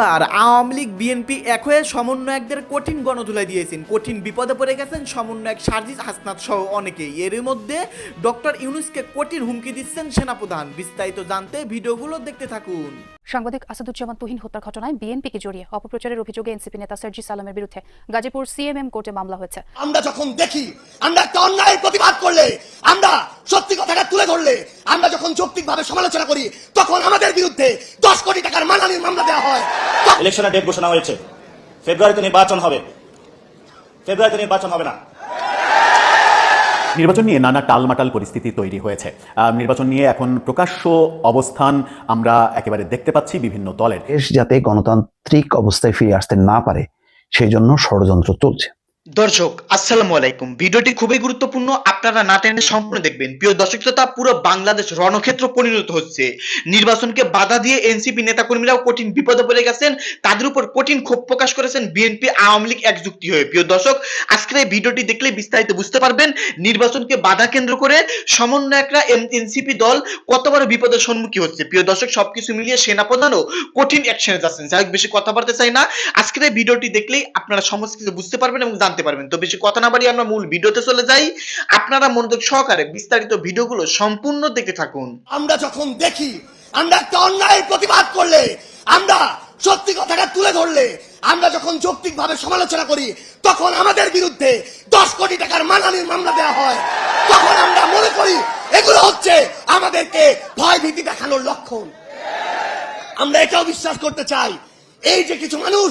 এবার আওয়ামী লীগ বিএনপি এক হয়ে সমন্বয়কদের কঠিন গণধুলাই দিয়েছেন। কঠিন বিপদে পড়ে গেছেন সমন্বয়ক সার্জিস হাসনাত সহ অনেকেই। এর মধ্যে ডক্টর ইউনুসকে কঠিন হুমকি দিচ্ছেন সেনাপ্রধান। বিস্তারিত জানতে ভিডিওগুলো দেখতে থাকুন। সাংবাদিক আসাদুজ্জামান তুহিন হত্যার ঘটনায় বিএনপিকে জড়িয়ে অপপ্রচারের অভিযোগে এনসিপি নেতা সার্জি সালামের বিরুদ্ধে গাজীপুর সিএমএম কোর্টে মামলা হয়েছে। আমরা যখন দেখি আমরা একটা অন্যায়ের প্রতিবাদ করলে আমরা সত্যি কথাটা তুলে ধরলে আমরা যখন যৌক্তিকভাবে সমালোচনা করি তখন আমাদের বিরুদ্ধে দশ কোটি টাকার মানহানির মামলা দেওয়া হয়। ইলেকশনের ডেট ঘোষণা হয়েছে। ফেব্রুয়ারিতে নির্বাচন হবে। ফেব্রুয়ারিতে নির্বাচন হবে না। নির্বাচন নিয়ে নানা টালমাটাল পরিস্থিতি তৈরি হয়েছে। আহ, নির্বাচন নিয়ে এখন প্রকাশ্য অবস্থান আমরা একেবারে দেখতে পাচ্ছি বিভিন্ন দলের। দেশ যাতে গণতান্ত্রিক অবস্থায় ফিরে আসতে না পারে সেই জন্য ষড়যন্ত্র চলছে। দর্শক, আসসালামু আলাইকুম। ভিডিওটি খুবই গুরুত্বপূর্ণ, আপনারা না টেনে সম্পূর্ণ দেখবেন। প্রিয় দর্শক শ্রোতা, পুরো বাংলাদেশ রণক্ষেত্র পরিণত হচ্ছে। নির্বাচনকে বাধা দিয়ে এনসিপি নেতাকর্মীরাও কঠিন বিপদে পড়ে গেছেন। তাদের উপর কঠিন ক্ষোভ প্রকাশ করেছেন বিএনপি আওয়ামী লীগ একযুক্তি হয়ে। প্রিয় দর্শক, আজকের এই ভিডিওটি দেখলে বিস্তারিত বুঝতে পারবেন, নির্বাচনকে বাধা কেন্দ্র করে সমন্বয়করা এনসিপি দল কত বড় বিপদের সম্মুখীন হচ্ছে। প্রিয় দর্শক, সবকিছু মিলিয়ে সেনাপ্রধানও কঠিন অ্যাকশনে যাচ্ছেন। যাই বেশি কথা বলতে চাই না। আজকের এই ভিডিওটি দেখলেই আপনারা সমস্ত কিছু বুঝতে পারবেন এবং জানতে পারবেন। তো বেশি কথা না বাড়িয়ে আমরা মূল ভিডিওতে চলে যাই। আপনারা মনোযোগ সহকারে বিস্তারিত ভিডিওগুলো সম্পূর্ণ দেখতে থাকুন। আমরা যখন দেখি, আমরা একটা অন্যায়ের প্রতিবাদ করলে, আমরা সত্যি কথাটা তুলে ধরলে, আমরা যখন যৌক্তিকভাবে সমালোচনা করি, তখন আমাদের বিরুদ্ধে দশ কোটি টাকার মানহানির মামলা দেওয়া হয়। তখন আমরা মনে করি, এগুলো হচ্ছে আমাদেরকে ভয় ভীতি দেখানোর লক্ষণ। আমরা এটাও বিশ্বাস করতে চাই, এই যে কিছু মানুষ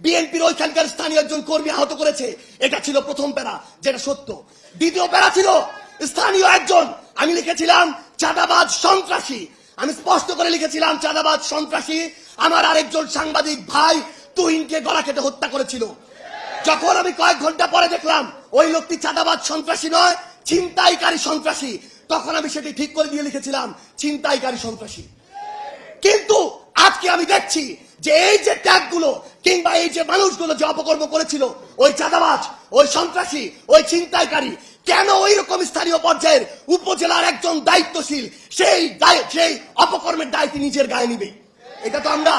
বিএনপির ওইখানকার স্থানীয় একজন কর্মী আহত করেছে। এটা ছিল প্রথম প্যারা, যেটা সত্য। দ্বিতীয় প্যারা ছিল স্থানীয় একজন, আমি লিখেছিলাম, চাঁদাবাজ সন্ত্রাসী। আমি স্পষ্ট করে লিখেছিলাম, চাঁদাবাজ সন্ত্রাসী, আমার আরেকজন সাংবাদিক ভাই তুহিনকে গলা কেটে হত্যা করেছিল। যখন আমি কয়েক ঘণ্টা পরে দেখলাম, ওই লোকটি চাঁদাবাজ সন্ত্রাসী নয়, ছিনতাইকারী সন্ত্রাসী। তখন আমি সেটি ঠিক করে দিয়ে লিখেছিলাম, ছিনতাইকারী সন্ত্রাসী। কিন্তু আজকে আমি দেখছি যে এই যে ট্যাগগুলো কিংবা এই যে মানুষগুলো যে অপকর্ম করেছিল, ওই চাঁদাবাজ, ওই সন্ত্রাসী, ওই ছিনতাইকারী, কেন ওই রকম স্থানীয় পর্যায়ের উপজেলার একজন দায়িত্বশীল, সেই সেই অপকর্মের দায়িত্ব নিজের গায়ে নিবে? এটা তো আমরা,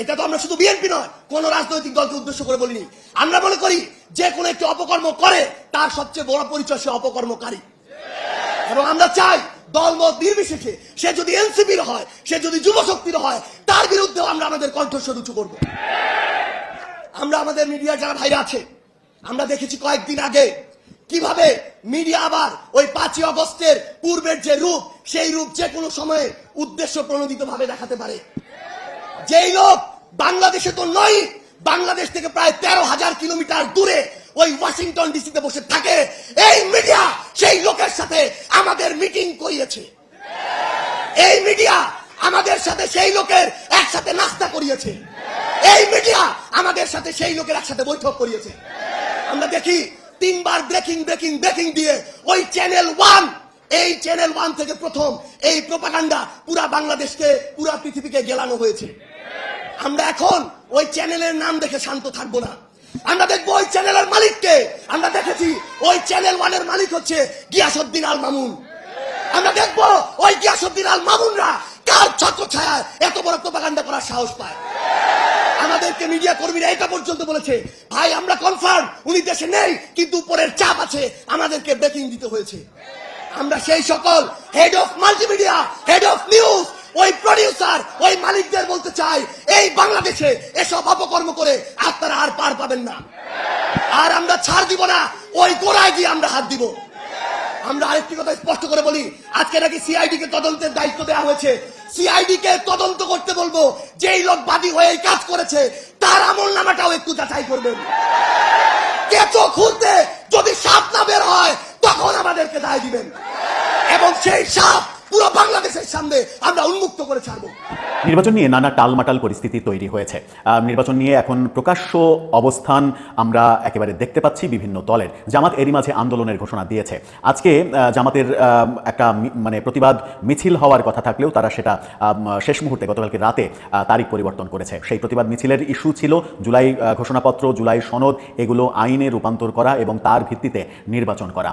এটা তো আমরা শুধু বিএনপি নয়, কোন রাজনৈতিক দলকে উদ্দেশ্য করে বলিনি। আমরা মনে করি, যে কোনো একটি অপকর্ম করে, তার সবচেয়ে বড় পরিচয় সে অপকর্মকারী। এবং আমরা চাই, দলমত নির্বিশেষে সে যদি এনসিপির হয়, সে যদি যুব শক্তির হয়, তার বিরুদ্ধেও আমরা আমাদের কণ্ঠস্বর উঁচু করব। আমরা আমাদের মিডিয়া যারা ভাইরা আছে, আমরা দেখেছি কয়েকদিন আগে কীভাবে মিডিয়া আবার ওই পাঁচই অগস্টের পূর্বের যে রূপ, সেই রূপ যে কোনো সময়ে উদ্দেশ্য প্রণোদিত ভাবে দেখাতে পারে। যেই লোক বাংলাদেশে তো নয়, বাংলাদেশ থেকে প্রায় তেরো হাজার কিলোমিটার দূরে ওই ওয়াশিংটন ডিসিতে বসে থাকে, এই মিডিয়া সেই লোকের সাথে আমাদের মিটিং করিয়েছে। এই মিডিয়া আমাদের সাথে সেই লোকের একসাথে নাস্তা করিয়েছে। এই মিডিয়া আমাদের সাথে সেই লোকের একসাথে বৈঠক করিয়েছে। আমরা দেখি তিনবার ব্রেকিং ব্রেকিং ব্রেকিং দিয়ে ওই চ্যানেল ওয়ান, এই চ্যানেল ওয়ান থেকে প্রথম এই প্রপাগান্ডা পুরা বাংলাদেশকে, পুরা পৃথিবীকে গেলানো হয়েছে। আমরা এখন ওই চ্যানেলের নাম দেখে শান্ত থাকব না। আমরা দেখব ওই চ্যানেলের মালিককে। আমরা দেখেছি ওই চ্যানেল ওয়ানের মালিক হচ্ছে গিয়াসুদ্দিন আল মামুন। আমরা দেখব ওই গিয়াসুদ্দিন আল মামুনরা কার ছত্র ছায়ায় এত বড় প্রপাগান্ডা করার সাহস পায়। আমাদেরকে মিডিয়া কর্মীরা এটা পর্যন্ত বলেছে। ভাই, আমরা কনফার্ম উনি দেশে নেই, কিন্তু উপরের চাপ আছে। আমাদেরকে ব্রেকিং দিতে হয়েছে। আমরা সেই সকল head of multimedia head of news ওই প্রডিউসার ওই মালিকদের বলতে চাই, এই বাংলাদেশে এসব অপকর্ম করে আপনারা আর পার পাবেন না। আর আমরা ছাড় দিব না, ওই গোড়ায় গিয়ে আমরা হাত দিব। আমরা আরেকটি কথা স্পষ্ট করে বলি। আজকে নাকি সিআইডি কে তদন্তের দায়িত্ব দেওয়া হয়েছে। সিআইডি কে তদন্ত করতে বলব, যেই লোক বাদী হয়ে এই কাজ করেছে, তার আমল নামাটাও একটু যাচাই করবেন। কেঁচো খুঁজতে যদি সাপ না বের হয়, তখন আমাদেরকে দায় দিবেন। এবং সেই সাপ পুরো বাংলাদেশের সামনে আমরা উন্মুক্ত করে নির্বাচন নিয়ে নানা টালমাটাল পরিস্থিতি তৈরি হয়েছে। নির্বাচন নিয়ে এখন প্রকাশ্য অবস্থান আমরা একেবারে দেখতে পাচ্ছি বিভিন্ন দলের। জামাত এরই মাঝে আন্দোলনের ঘোষণা দিয়েছে। আজকে জামাতের একটা মানে প্রতিবাদ মিছিল হওয়ার কথা থাকলেও তারা সেটা শেষ মুহূর্তে, গতকালকে রাতে তারিখ পরিবর্তন করেছে। সেই প্রতিবাদ মিছিলের ইস্যু ছিল জুলাই ঘোষণাপত্র, জুলাই সনদ, এগুলো আইনে রূপান্তর করা এবং তার ভিত্তিতে নির্বাচন করা।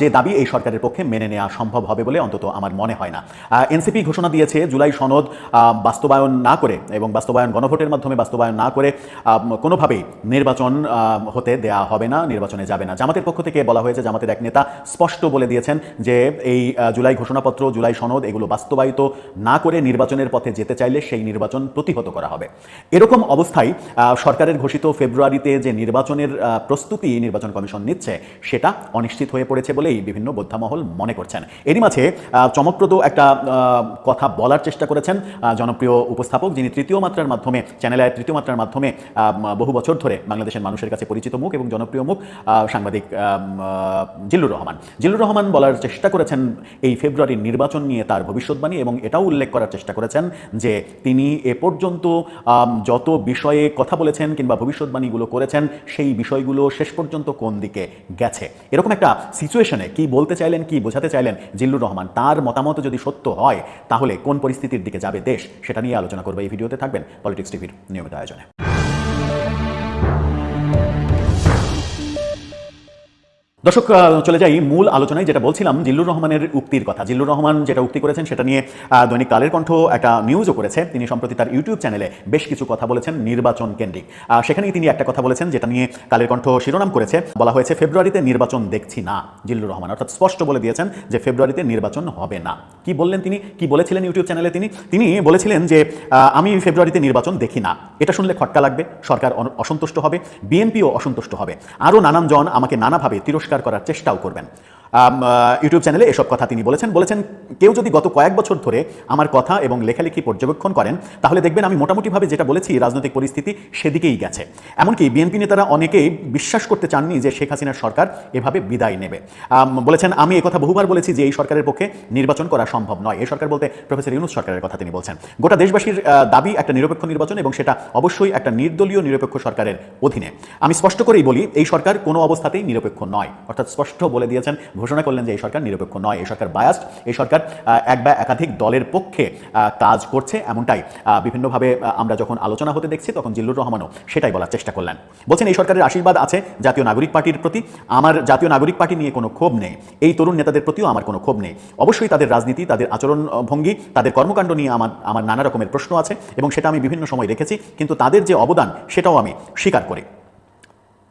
যে দাবি এই সরকারের পক্ষে মেনে নেওয়া সম্ভব হবে বলে অন্তত আমার মনে হয় না। এনসিপি ঘোষণা দিয়েছে জুলাই সনদ বাস্তবায়ন না করে এবং বাস্তবায়ন গণভোটের মাধ্যমে বাস্তবায়ন না করে কোনোভাবেই নির্বাচন হতে দেয়া হবে না নির্বাচনে যাবে না। জামাতের পক্ষ থেকে বলা হয়েছে জামাতের এক নেতা স্পষ্ট বলে দিয়েছেন যে এই জুলাই ঘোষণাপত্র জুলাই সনদ এগুলো বাস্তবায়িত না করে নির্বাচনের পথে যেতে চাইলে সেই নির্বাচন প্রতিহত করা হবে। এরকম অবস্থায় সরকারের ঘোষিত ফেব্রুয়ারিতে যে নির্বাচনের প্রস্তুতি নির্বাচন কমিশন নিচ্ছে সেটা অনিশ্চিত হয়ে পড়েছে বলেই বিভিন্ন বোদ্ধামহল মনে করছেন। এরই মাঝে আহ, চমকপ্রদ একটা কথা বলার চেষ্টা করেছেন জনপ্রিয় উপস্থাপক যিনি তৃতীয় মাত্রার মাধ্যমে, চ্যানেল চ্যানেলের তৃতীয় মাত্রার মাধ্যমে বহু বছর ধরে বাংলাদেশের মানুষের কাছে পরিচিত মুখ এবং জনপ্রিয় মুখ সাংবাদিক জিল্লুর রহমান। জিল্লুর রহমান বলার চেষ্টা করেছেন এই ফেব্রুয়ারির নির্বাচন নিয়ে তার ভবিষ্যৎবাণী এবং এটাও উল্লেখ করার চেষ্টা করেছেন যে তিনি এ পর্যন্ত যত বিষয়ে কথা বলেছেন কিংবা ভবিষ্যৎবাণীগুলো করেছেন, সেই বিষয়গুলো শেষ পর্যন্ত কোন দিকে গেছে। এরকম একটা সিচুয়েশনে কি বলতে চাইলেন, কি বোঝাতে চাইলেন জিল্লুর রহমান? তার মতামত যদি সত্য হয়, তাহলে কোন পরিস্থিতির দিকে যাবে দেশ, সেটা নিয়ে আলোচনা করবে এই ভিডিওতে। থাকবেন পলিটিক্স টিভির নিয়মিত আয়োজনে। দর্শক চলে যাই মূল আলোচনায়। যেটা বলছিলাম, জিল্লুর রহমানের উক্তির কথা। জিল্লুর রহমান যেটা উক্তি করেছেন, সেটা নিয়ে দৈনিক কালের কণ্ঠ একটা নিউজও করেছে। তিনি সম্প্রতি তার ইউটিউব চ্যানেলে বেশ কিছু কথা বলেছেন নির্বাচন কেন্দ্রিক। সেখানেই তিনি একটা কথা বলেছেন, যেটা নিয়ে কালের কণ্ঠ শিরোনাম করেছে। বলা হয়েছে, ফেব্রুয়ারিতে নির্বাচন দেখছি না। জিল্লুর রহমান অর্থাৎ স্পষ্ট বলে দিয়েছেন যে, ফেব্রুয়ারিতে নির্বাচন হবে না। কি বললেন তিনি? কি বলেছিলেন ইউটিউব চ্যানেলে তিনি? তিনি বলেছিলেন যে আমি ফেব্রুয়ারিতে নির্বাচন দেখি না। এটা শুনলে খটকা লাগবে, সরকার অসন্তুষ্ট হবে, বিএনপিও অসন্তুষ্ট হবে। আরও নানান জন আমাকে নানাভাবে তিরস্কার করার চেষ্টাও করবেন। ইউটিউব চ্যানেলে এসব কথা তিনি বলেছেন। বলেছেন, কেউ যদি গত কয়েক বছর ধরে আমার কথা এবং লেখালেখি পর্যবেক্ষণ করেন, তাহলে দেখবেন আমি মোটামুটিভাবে যেটা বলেছি, রাজনৈতিক পরিস্থিতি সেদিকেই গেছে। এমনকি বিএনপি নেতারা অনেকেই বিশ্বাস করতে চাননি যে শেখ হাসিনার সরকার এভাবে বিদায় নেবে। বলেছেন, আমি একথা বহুবার বলেছি যে এই সরকারের পক্ষে নির্বাচন করা সম্ভব নয়। এই সরকার বলতে প্রফেসর ইউনুস সরকারের কথা তিনি বলছেন। গোটা দেশবাসীর দাবি একটা নিরপেক্ষ নির্বাচন এবং সেটা অবশ্যই একটা নির্দলীয় নিরপেক্ষ সরকারের অধীনে। আমি স্পষ্ট করেই বলি, এই সরকার কোনো অবস্থাতেই নিরপেক্ষ নয়। অর্থাৎ স্পষ্ট বলে দিয়েছেন ঘোষণা করলেন যে এই সরকার নিরপেক্ষ নয়, এই সরকার বায়াস্ট এই সরকার এক বা একাধিক দলের পক্ষে কাজ করছে এমনটাই বিভিন্নভাবে আমরা যখন আলোচনা হতে দেখছি তখন জিল্লুর রহমানও সেটাই বলার চেষ্টা করলেন। বলছেন, এই সরকারের আশীর্বাদ আছে জাতীয় নাগরিক পার্টির প্রতি, আমার জাতীয় নাগরিক পার্টি নিয়ে কোনো ক্ষোভ নেই, এই তরুণ নেতাদের প্রতিও আমার কোনো ক্ষোভ নেই। অবশ্যই তাদের রাজনীতি, তাদের আচরণ ভঙ্গি তাদের কর্মকাণ্ড নিয়ে আমার আমার নানা রকমের প্রশ্ন আছে এবং সেটা আমি বিভিন্ন সময় রেখেছি কিন্তু তাদের যে অবদান সেটাও আমি স্বীকার করি।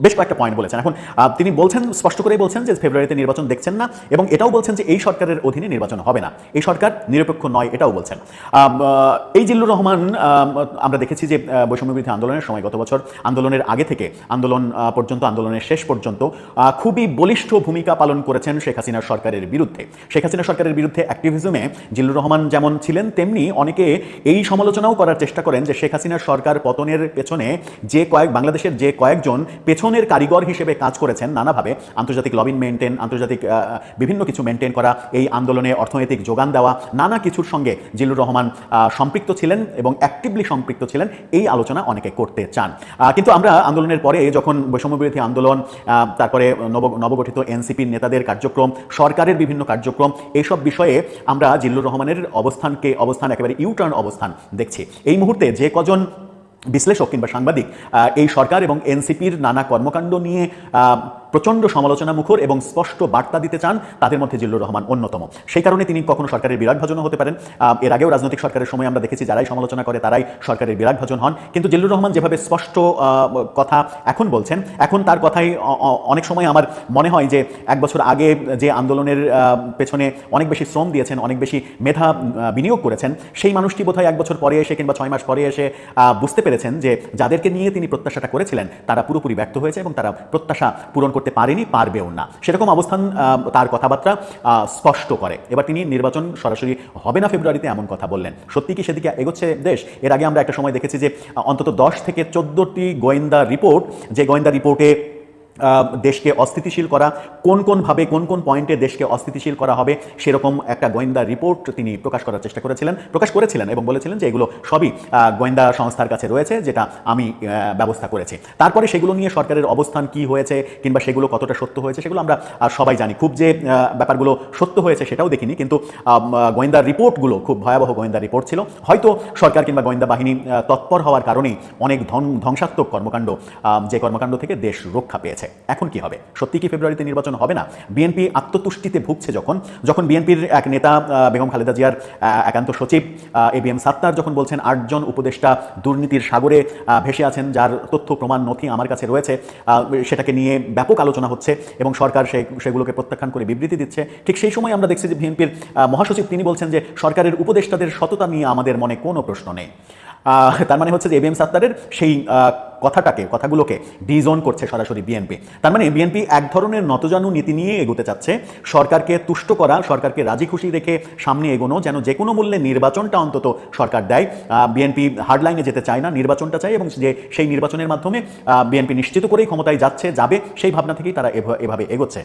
বেশ কয়েকটা পয়েন্ট বলেছেন। এখন তিনি বলছেন স্পষ্ট করেই বলছেন যে ফেব্রুয়ারিতে নির্বাচন দেখছেন না এবং এটাও বলছেন যে এই সরকারের অধীনে নির্বাচন হবে না। এই সরকার নিরপেক্ষ নয় এটাও বলছেন। এই জিল্লুর রহমান আম, আমরা দেখেছি যে বৈষম্যবিরোধী আন্দোলনের সময় গত বছর আন্দোলনের আগে থেকে আন্দোলন পর্যন্ত আন্দোলনের শেষ পর্যন্ত খুবই বলিষ্ঠ ভূমিকা পালন করেছেন শেখ হাসিনার সরকারের বিরুদ্ধে। শেখ হাসিনা সরকারের বিরুদ্ধে অ্যাক্টিভিজমে জিল্লুর রহমান যেমন ছিলেন তেমনি অনেকে এই সমালোচনাও করার চেষ্টা করেন যে শেখ হাসিনার সরকার পতনের পেছনে যে কয়েক বাংলাদেশের যে কয়েকজন পেছনের কারিগর হিসেবে কাজ করেছেন নানাভাবে। আন্তর্জাতিক লবিন মেনটেন আন্তর্জাতিক বিভিন্ন কিছু মেনটেন করা, এই আন্দোলনে অর্থনৈতিক যোগান দেওয়া, নানা কিছুর সঙ্গে জিল্লুর রহমান সম্পৃক্ত ছিলেন এবং অ্যাক্টিভলি সম্পৃক্ত ছিলেন, এই আলোচনা অনেকে করতে চান। কিন্তু আমরা আন্দোলনের পরে যখন বৈষম্যবিরোধী আন্দোলন তারপরে নব, নবগঠিত এনসিপির নেতাদের কার্যক্রম, সরকারের বিভিন্ন কার্যক্রম এইসব বিষয়ে আমরা জিল্লুর রহমানের অবস্থানকে, অবস্থান একেবারে ইউটার্ন অবস্থান দেখছি। এই মুহূর্তে যে কজন বিশ্লেষক কিংবা সাংবাদিক এই সরকার এবং এনসিপির নানা কর্মকাণ্ড নিয়ে প্রচণ্ড সমালোচনা মুখর এবং স্পষ্ট বার্তা দিতে চান তাদের মধ্যে জিল্লুর রহমান অন্যতম। সেই কারণে তিনি কখনো সরকারের বিরাট ভাজনও হতে পারেন। এর আগেও রাজনৈতিক সরকারের সময় আমরা দেখেছি, যারাই সমালোচনা করে তারাই সরকারের বিরাট ভাজন হন। কিন্তু জিল্লুর রহমান যেভাবে স্পষ্ট কথা এখন বলছেন, এখন তার কথাই অনেক সময় আমার মনে হয় যে এক বছর আগে যে আন্দোলনের পেছনে অনেক বেশি শ্রম দিয়েছেন, অনেক বেশি মেধা বিনিয়োগ করেছেন, সেই মানুষটি বোধহয় এক বছর পরে এসে কিংবা ছয় মাস পরে এসে বুঝতে পেরেছেন যে যাদেরকে নিয়ে তিনি প্রত্যাশাটা করেছিলেন, তারা পুরোপুরি ব্যর্থ হয়েছে এবং তারা প্রত্যাশা পূরণ পারেনি, পারবেও না। সেরকম অবস্থান তার কথাবার্তা স্পষ্ট করে। এবার তিনি নির্বাচন সরাসরি হবে না ফেব্রুয়ারিতে এমন কথা বললেন। সত্যি কি সেদিকে এগোচ্ছে দেশ? এর আগে আমরা একটা সময় দেখেছি যে, অন্তত দশ থেকে চোদ্দটি গোয়েন্দা রিপোর্ট, যে গোয়েন্দা রিপোর্টে দেশকে অস্থিতিশীল করা, কোন কোন ভাবে কোন কোন পয়েন্টে দেশকে অস্থিতিশীল করা হবে সেরকম একটা গোয়েন্দা রিপোর্ট তিনি প্রকাশ করার চেষ্টা করেছিলেন, প্রকাশ করেছিলেন এবং বলেছিলেন যে এগুলো সবই গোয়েন্দা সংস্থার কাছে রয়েছে যেটা আমি ব্যবস্থা করেছি। তারপরে সেগুলো নিয়ে সরকারের অবস্থান কি হয়েছে কিংবা সেগুলো কতটা সত্য হয়েছে সেগুলো আমরা সবাই জানি। খুব যে ব্যাপারগুলো সত্য হয়েছে সেটাও দেখিনি কিন্তু গোয়েন্দা রিপোর্টগুলো খুব ভয়াবহ গোয়েন্দা রিপোর্ট ছিল। হয়তো সরকার কিংবা গোয়েন্দা বাহিনী তৎপর হওয়ার কারণেই অনেক ধ্বংসাত্মক কর্মকাণ্ড যে কর্মকাণ্ড থেকে দেশ রক্ষা পেয়েছে। এখন কি হবে? সত্যি কি ফেব্রুয়ারিতে নির্বাচন হবে না? বিএনপি আত্মতুষ্টিতে ভুগছে যখন যখন বিএনপির এক নেতা বেগম খালেদা জিয়ার একান্ত সচিব এ বি এম সাত্তার যখন বলছেন, আটজন উপদেষ্টা দুর্নীতির সাগরে ভেসে আছেন, যার তথ্য প্রমাণ নথি আমার কাছে রয়েছে সেটাকে নিয়ে ব্যাপক আলোচনা হচ্ছে এবং সরকার সে, সেগুলোকে প্রত্যাখ্যান করে বিবৃতি দিচ্ছে। ঠিক সেই সময় আমরা দেখছি যে বিএনপির মহাসচিব তিনি বলছেন যে, সরকারের উপদেষ্টাদের সততা নিয়ে আমাদের মনে কোনো প্রশ্ন নেই। তার মানে হচ্ছে যে এবিএম সাত্তারের সেই কথাটাকে, কথাগুলোকে ডিজন করছে সরাসরি বিএনপি তার মানে বিএনপি এক ধরনের নতজানু নীতি নিয়ে এগোতে চাচ্ছে। সরকারকে তুষ্ট করা, সরকারকে রাজি খুশি রেখে সামনে এগোনো, যেন যে কোনো মূল্যে নির্বাচনটা অন্তত সরকার দেয়। বিএনপি হার্ডলাইনে যেতে চায় না, নির্বাচনটা চায় এবং যে সেই নির্বাচনের মাধ্যমে বিএনপি নিশ্চিত করেই ক্ষমতায় যাচ্ছে, যাবে, সেই ভাবনা থেকেই তারা এভ- এভাবে এগোচ্ছে।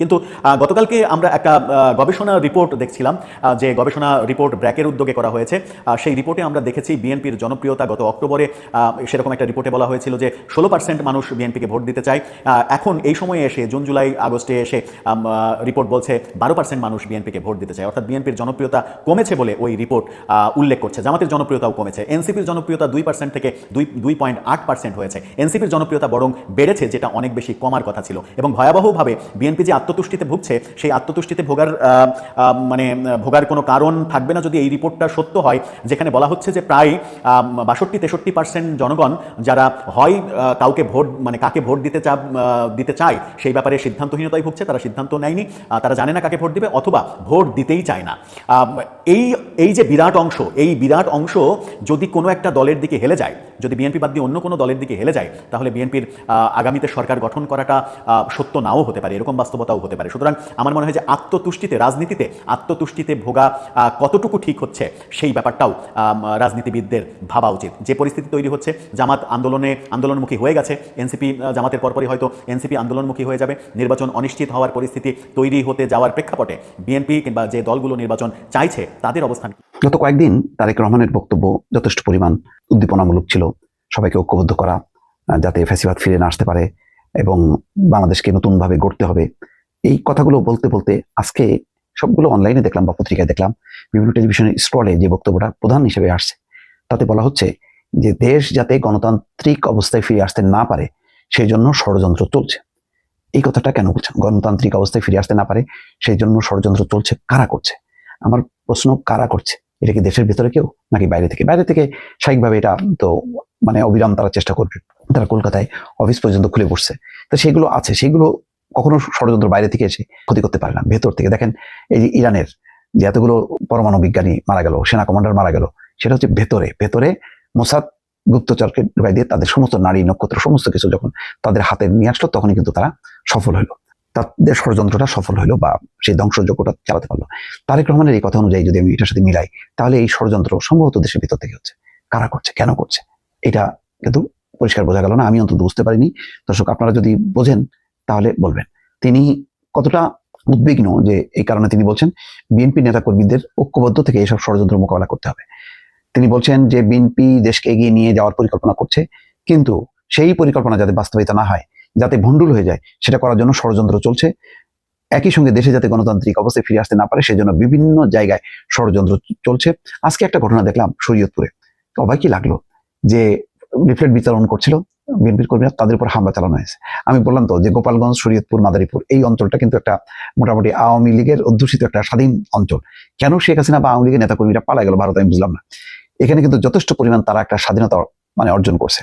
কিন্তু গতকালকে আমরা একটা গবেষণা রিপোর্ট দেখছিলাম যে গবেষণা রিপোর্ট ব্র্যাকের উদ্যোগে করা হয়েছে। সেই রিপোর্টে আমরা দেখেছি বিএনপির জনপ্রিয়তা গত অক্টোবরে সেরকম একটা রিপোর্টে বলা হয়েছিল যে ষোলো পার্সেন্ট মানুষ বিএনপিকে ভোট দিতে চায়। এখন এই সময়ে এসে, জুন, জুলাই, আগস্টে এসে রিপোর্ট বলছে বারো পার্সেন্ট মানুষ বিএনপিকে ভোট দিতে চায়। অর্থাৎ বিএনপির জনপ্রিয়তা কমেছে বলে ওই রিপোর্ট উল্লেখ করছে। জামাতের জনপ্রিয়তাও কমেছে। এনসিপির জনপ্রিয়তা দুই পার্সেন্ট থেকে দুই দুই পয়েন্ট আট পার্সেন্ট হয়েছে। এনসিপির জনপ্রিয়তা বরং বেড়েছে, যেটা অনেক বেশি কমার কথা ছিল। এবং ভয়াবহভাবে বিএনপি যে আত্মতুষ্টিতে ভুগছে, সেই আত্মতুষ্টিতে ভোগার মানে ভোগার কোনো কারণ থাকবে না যদি এই রিপোর্টটা সত্য হয়। যেখানে বলা হচ্ছে যে প্রায় বাষট্টি তেষট্টি পার্সেন্ট জনগণ যারা হয় কাউকে ভোট মানে কাকে ভোট দিতে চা দিতে চায়, সেই ব্যাপারে সিদ্ধান্তহীনতায় ভুগছে, তারা সিদ্ধান্ত নেয়নি। তারা জানে না কাকে ভোট দিবে, অথবা ভোট দিতেই চায় না। এই এই যে বিরাট অংশ, এই বিরাট অংশ যদি কোনো একটা দলের দিকে হেলে যায়, যদি বিএনপি বাদ দিয়ে অন্য কোনো দলের দিকে হেলে যায়, তাহলে বিএনপির আগামীতে সরকার গঠন করাটা সত্য নাও হতে পারে, এরকম বাস্তবতাও হতে পারে। সুতরাং আমার মনে হয় যে আত্মতুষ্টিতে, রাজনীতিতে আত্মতুষ্টিতে ভোগা কতটুকু ঠিক হচ্ছে সেই ব্যাপারটাও রাজনীতিবিদদের ভাবা উচিত। যে পরিস্থিতি তৈরি হচ্ছে, জামাত আন্দোলনে, আন্দোলনমুখী হয়ে গেছে, এনসিপি জামাতের পরপরই হয়তো এনসিপি আন্দোলনমুখী হয়ে যাবে, নির্বাচন অনিশ্চিত হওয়ার পরিস্থিতি তৈরি হতে যাওয়ার প্রেক্ষাপটে বিএনপি কিংবা যে দলগুলো নির্বাচন চাইছে, তাদের অবস্থান গত কয়েকদিন তারেক রহমানের বক্তব্য যথেষ্ট পরিমাণ উদ্দীপনামূলক ছিল। সবাইকে ঐক্যবদ্ধ করা যাতে ফ্যাসিবাদ ফিরে না আসতে পারে এবং বাংলাদেশকে নতুনভাবে গড়তে হবে। এই কথাগুলো বলতে বলতে আজকে সবগুলো অনলাইনে দেখলাম বা পত্রিকায় দেখলাম, বিভিন্ন টেলিভিশনের স্ক্রলে যে বক্তব্যটা প্রধান হিসেবে আসছে, তাতে বলা হচ্ছে যে দেশ যাতে গণতান্ত্রিক অবস্থায় ফিরে আসতে না পারে সেই জন্য ষড়যন্ত্র চলছে। এই কথাটা কেন বলছেন? গণতান্ত্রিক অবস্থায় ফিরে আসতে না পারে সেই জন্য ষড়যন্ত্র চলছে, কারা করছে? আমার প্রশ্ন, কারা করছে? এটা কি দেশের ভেতরে কেউ, নাকি বাইরে থেকে? বাইরে থেকে স্বাভাবিকভাবে এটা তো মানে অবিরাম তারা চেষ্টা করবে। তারা কলকাতায় অফিস পর্যন্ত খুলে বসছে। তো সেগুলো আছে, সেগুলো কখনো ষড়যন্ত্র বাইরে থেকে এসে ক্ষতি করতে পারে না। ভেতর থেকে। দেখেন, এই যে ইরানের যে এতগুলো পরমাণু বিজ্ঞানী মারা গেল, সেনা কমান্ডার মারা গেল, সেটা হচ্ছে ভেতরে। ভেতরে মোসাদ গুপ্তচরকে ঢুকাই দিয়ে তাদের সমস্ত নারী, নক্ষত্র, সমস্ত কিছু যখন তাদের হাতে নিয়ে আসলো, তখনই কিন্তু তারা সফল হলো। তাদের ষড়যন্ত্রটা সফল হলো বা সেই ধ্বংসযজ্ঞটা চালাতে পারল। তারেক রহমানের এই কথা অনুযায়ী যদি আমি এটার সাথে মিলাই, তাহলে এই ষড়যন্ত্র সম্ভবত দেশের ভিতর থেকে হচ্ছে। কারা করছে? কেন করছে? এটা কিন্তু পরিষ্কার বোঝা গেল না। আমি অন্তত বুঝতে পারিনি। দর্শক, আপনারা যদি বোঝেন তাহলে বলবেন। তিনি কতটা উদ্বিগ্ন যে এই কারণে তিনি বলছেন, বিএনপি নেতা কর্মীদের ঐক্যবদ্ধ থেকে এসব ষড়যন্ত্র মোকাবেলা করতে হবে। তিনি বলছেন যে, বিএনপি দেশকে এগিয়ে নিয়ে যাওয়ার পরিকল্পনা করছে, কিন্তু সেই পরিকল্পনা যাতে বাস্তবায়িত না হয়, যাতে ভণ্ডুল হয়ে যায়, সেটা করার জন্য ষড়যন্ত্র চলছে। একই সঙ্গে দেশে যাতে গণতান্ত্রিক অবস্থায় ফিরে আসতে না পারে, সেজন্য বিভিন্ন জায়গায় ষড়যন্ত্র চলছে। আজকে একটা ঘটনা দেখলাম শরীয়তপুরে। অবাক কি লাগল? যে লিফলেট বিতরণ করছিল বিএনপির কর্মীরা তাদের উপর হামলা চালানো হয়েছে। আমি বললাম তো যে গোপালগঞ্জ, শরীয়তপুর, মাদারীপুর, এই অঞ্চলটা কিন্তু একটা মোটামুটি আওয়ামী লীগের অধ্যুষিত একটা স্বাধীন অঞ্চল। কেন শেখ হাসিনা বা আওয়ামী লীগের নেতাকর্মীরা পালা গেল? ভারত, আমি বুঝলাম না। এখানে কিন্তু যথেষ্ট পরিমাণ তারা একটা স্বাধীনতা মানে অর্জন করছে।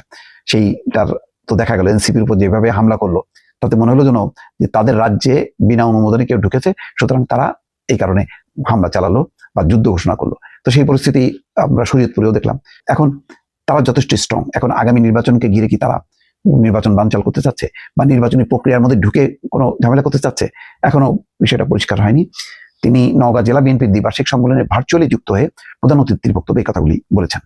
সেইটার তো দেখা গেল, এনসিপির উপর যেভাবে হামলা করল, তাতে মনে হলো যেন যে তাদের রাজ্যে বিনা অনুমোদনে কেউ ঢুকেছে, সুতরাং তারা এই কারণে হামলা চালালো বা যুদ্ধ ঘোষণা করল। তো সেই পরিস্থিতি আমরা শরীয়তপুরেও দেখলাম। এখন তারা যথেষ্ট স্ট্রং এখন আগামী নির্বাচনকে ঘিরে কি তারা নির্বাচন বানচাল করতে চাচ্ছে? বা নির্বাচনী প্রক্রিয়ার মধ্যে ঢুকে কোনো ঝামেলা করতে চাচ্ছে? এখনও বিষয়টা পরিষ্কার হয়নি। তিনি নওগাঁ জেলা বিএনপির দ্বিবার্ষিক সম্মেলনে ভার্চুয়ালি যুক্ত হয়ে প্রধান অতিথির বক্তব্যে এই কথাগুলি বলেছেন।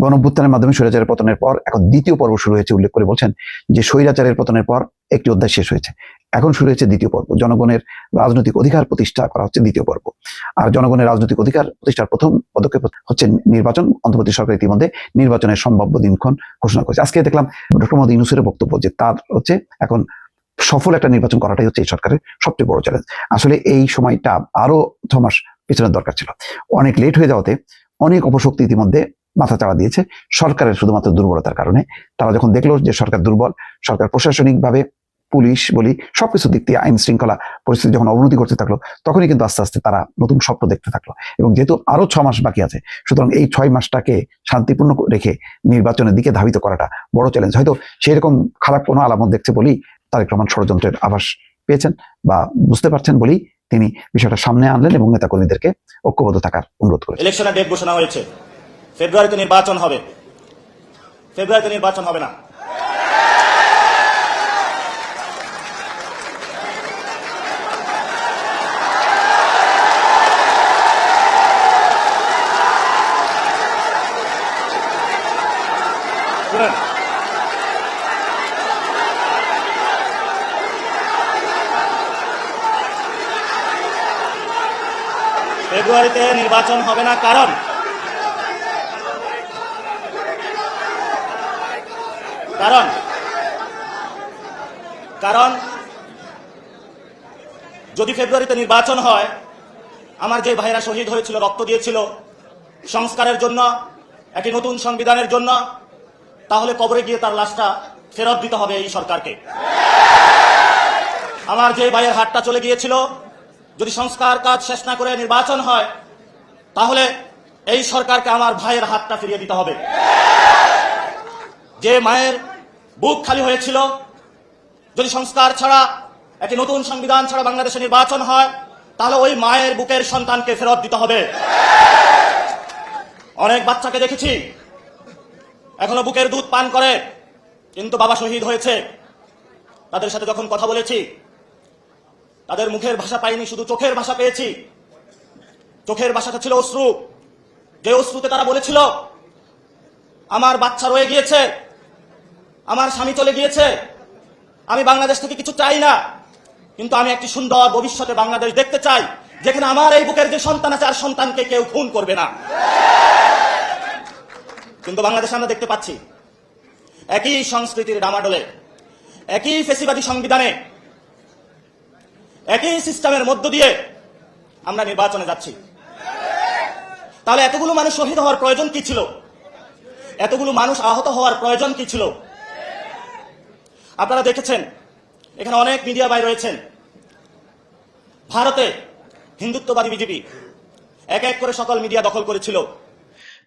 গণভ্যুত্থানের মাধ্যমে স্বৈরাচারের পতনের পর এখন দ্বিতীয় পর্ব শুরু হয়েছে, উল্লেখ করে বলছেন যে স্বৈরাচারের পতনের পর একটি অধ্যায় শেষ হয়েছে। এখন শুরু হয়েছে দ্বিতীয় পর্ব। জনগণের রাজনৈতিক অধিকার প্রতিষ্ঠা করা হচ্ছে দ্বিতীয় পর্ব। আর জনগণের রাজনৈতিক অধিকার প্রতিষ্ঠার প্রথম পদক্ষেপ হচ্ছে নির্বাচন। অন্তর্বর্তী সরকার ইতিমধ্যে নির্বাচনের সম্ভাব্য দিনক্ষণ ঘোষণা করেছে। আজকে দেখলাম ডক্টর মোহাম্মদ ইউনুসের বক্তব্য যে তার হচ্ছে এখন সফল একটা নির্বাচন করাটাই হচ্ছে এই সরকারের সবচেয়ে বড় চ্যালেঞ্জ আসলে এই সময়টা আরও ছ মাস পেছনের দরকার ছিল। অনেক লেট হয়ে যাওয়াতে অনেক অপশক্তি ইতিমধ্যে মাথা চাড়া দিয়েছে। সরকারের শুধুমাত্র দুর্বলতার কারণে। তারা যখন দেখল যে সরকার দুর্বল, সরকার প্রশাসনিকভাবে পুলিশ বলি সবকিছু দিক দিয়ে আইন শৃঙ্খলা পরিস্থিতি যখন অবনতি করতে থাকল, তখনই কিন্তু আস্তে আস্তে তারা নতুন স্বপ্ন দেখতে থাকল। এবং যেহেতু আরও ছ মাস বাকি আছে, সুতরাং এই ছয় মাসটাকে শান্তিপূর্ণ রেখে নির্বাচনের দিকে ধাবিত করাটা বড় চ্যালেঞ্জ হয়তো সেই রকম খারাপ কোনো আলামত দেখছে বলেই তারেক রহমান ষড়যন্ত্রের আভাস পেয়েছেন বা বুঝতে পারছেন বলেই তিনি বিষয়টা সামনে আনলেন এবং নেতাকর্মীদেরকে ঐক্যবদ্ধ থাকার অনুরোধ করেছেন। ইলেকশনের ডেট ঘোষণা হয়েছে। ফেব্রুয়ারিতে নির্বাচন হবে। ফেব্রুয়ারিতে নির্বাচন হবে না। ফেব্রুয়ারিতে নির্বাচন হবে না, কারণ কারণ কারণ যদি ফেব্রুয়ারিতে নির্বাচন হয়, আমার যে ভাইরা শহীদ হয়েছিল, রক্ত দিয়েছিল সংস্কারের জন্য, একটি নতুন সংবিধানের জন্য, তাহলে কবরে গিয়ে তার লাশটা ফেরত দিতে হবে এই সরকারকে। আমার যে ভাইয়ের হাতটা চলে গিয়েছিল যদি সংস্কার কাজ শেষ না করে নির্বাচন হয়, তাহলে এই সরকারকে আমার ভাইয়ের হাতটা ফিরিয়ে দিতে হবে। যে মায়ের বুক খালি হয়েছিল, যদি সংস্কার ছাড়া একটি নতুন সংবিধান ছাড়া বাংলাদেশে নির্বাচন হয়, তাহলে ওই মায়ের বুকের সন্তানকে ফেরত দিতে হবে। অনেক বাচ্চাকে দেখেছি, এখনও বুকের দুধ পান করে, কিন্তু বাবা শহীদ হয়েছে। তাদের সাথে যখন কথা বলেছি তাদের মুখের ভাষা পাইনি, শুধু চোখের ভাষা পেয়েছি। চোখের ভাষাটা ছিল অশ্রু। যে অশ্রুতে তারা বলেছিল, আমার বাচ্চা রয়ে গিয়েছে, আমার স্বামী চলে গিয়েছে, আমি বাংলাদেশ থেকে কিছু চাই না, কিন্তু আমি একটি সুন্দর ভবিষ্যতে বাংলাদেশ দেখতে চাই, যেখানে আমার এই বুকের যে সন্তান আছে, আর সন্তানকে কেউ খুন করবে না। কিন্তু বাংলাদেশে আমরা দেখতে পাচ্ছি, একই সংস্কৃতির ডামাডোলে, একই ফেসিবাদী সংবিধানে একই সিস্টেমের মধ্য দিয়ে আমরা নির্বাচনে যাচ্ছি। তাহলে এতগুলো মানুষ শহীদ হওয়ার প্রয়োজন কি ছিল? এতগুলো মানুষ আহত হওয়ার প্রয়োজন কি ছিল? আপনারা দেখেছেন, এখানে অনেক মিডিয়া ভাই রয়েছেন। ভারতে হিন্দুত্ববাদী বিজেপি এক এক করে সকল মিডিয়া দখল করেছিল।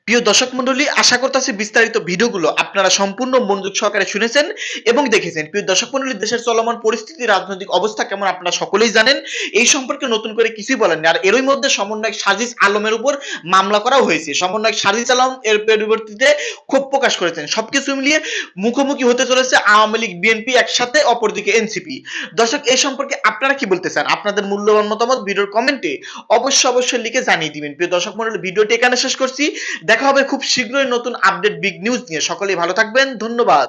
প্রিয় দর্শক মন্ডলী, আশা করতেছি বিস্তারিত ভিডিওগুলো আপনারা সম্পূর্ণ মনোযোগ সহকারে শুনেছেন এবং দেখেছেন। প্রিয় দর্শক মন্ডলী, দেশের চলমান পরিস্থিতি, রাজনৈতিক অবস্থা কেমন আপনারা সকলেই জানেন। এই সম্পর্কে নতুন করে কিছুই বলেননি আর এরই মধ্যে সমন্বয়ক সাজিস আলমের উপর মামলা করাও হয়েছে। সমন্বয়ক সাজিস আলম এর পরিবর্তিতে ক্ষোভ প্রকাশ করেছেন। সবকিছু মিলিয়ে মুখোমুখি হতে চলেছে আওয়ামী লীগ, বিএনপি একসাথে, অপরদিকে এনসিপি। দর্শক, এই সম্পর্কে আপনারা কি বলতে চান? আপনাদের মূল্যবান মতামত ভিডিওর কমেন্টে অবশ্যই অবশ্যই লিখে জানিয়ে দিবেন। প্রিয় দর্শক মন্ডলী, ভিডিওটি এখানে শেষ করছি। দেখা হবে খুব শীঘ্রই নতুন আপডেট বিগ নিউজ নিয়ে। সকলেই ভালো থাকবেন ধন্যবাদ।